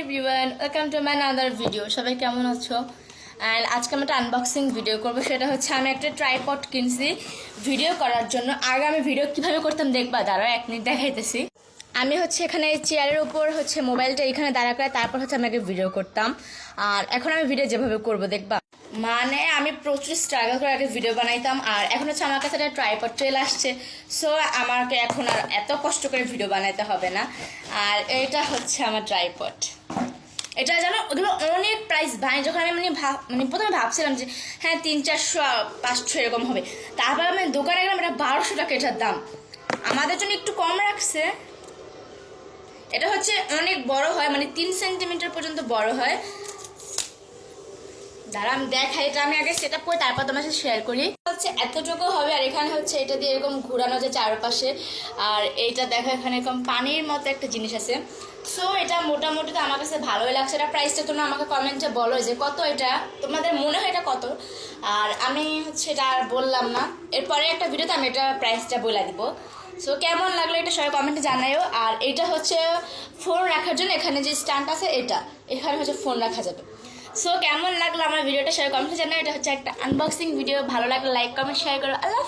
Everyone welcome to my other video সবাই কেমন আছো? অ্যান্ড আজকে আমি একটা আনবক্সিং ভিডিও করব। সেটা হচ্ছে আমি একটা ট্রাইপড কিনছি ভিডিও করার জন্য। আগে আমি ভিডিও কীভাবে করতাম দেখবা? দাঁড়াও, এক মিনিট দেখাইতেছি। আমি হচ্ছে এখানে চেয়ারের উপর হচ্ছে মোবাইলটা এখানে দাঁড়া করে, তারপর হচ্ছে আমি আগে ভিডিও করতাম। আর এখন আমি ভিডিও যেভাবে করব, দেখবা? মানে আমি প্রচুর স্ট্রাগল করে আগে ভিডিও বানাইতাম। আর এখন হচ্ছে আমার কাছে একটা ট্রাইপড চলে আসছে। সো আমাকে এখন আর এত কষ্ট করে ভিডিও বানাইতে হবে না। আর এটা হচ্ছে আমার ট্রাইপড এটা জানো, ওগুলো অনেক প্রাইস ভাই যখন আমি মানে মানে প্রথমে ভাবছিলাম যে হ্যাঁ তিন, চারশো পাঁচশো এরকম হবে। তারপর আমি দোকানে গেলাম, এটা বারোশো টাকা এটার দাম। আমাদের জন্য একটু কম রাখছে। এটা হচ্ছে অনেক বড় হয় মানে তিন সেন্টিমিটার পর্যন্ত বড় হয়। দাঁড়া, আমি দেখাই, এটা আমি আগে সেটা করে তারপর তোমার সাথে শেয়ার করি। হচ্ছে এতটুকু হবে, আর এখানে হচ্ছে এটা দিয়ে এরকম ঘোরানো যায় চারপাশে। আর এইটা দেখো, এখানে এরকম পানির মতো একটা জিনিস আছে। সো এটা মোটামুটি তো আমার কাছে ভালোই লাগছে। এটা প্রাইসটা তোমরা আমাকে কমেন্টে বলো যে কত এটা? তোমাদের মনে হয় এটা কত? আর আমি হচ্ছে এটা আর বললাম না। এরপরে একটা ভিডিওতে আমি এটা প্রাইসটা বলে দিব। সো কেমন লাগল এটা সবাই কমেন্টে জানাইও আর এটা হচ্ছে ফোন রাখার জন্য এখানে যে স্ট্যান্ড আছে, এটা। এখানে হচ্ছে ফোন রাখা যাবে। সো কেমন লাগল আমার ভিডিওটা শেয়ার কমেন্টে জানাই এটা হচ্ছে একটা আনবক্সিং ভিডিও ভালো লাগলে লাইক কমেন্ট শেয়ার করো। আল্লাহ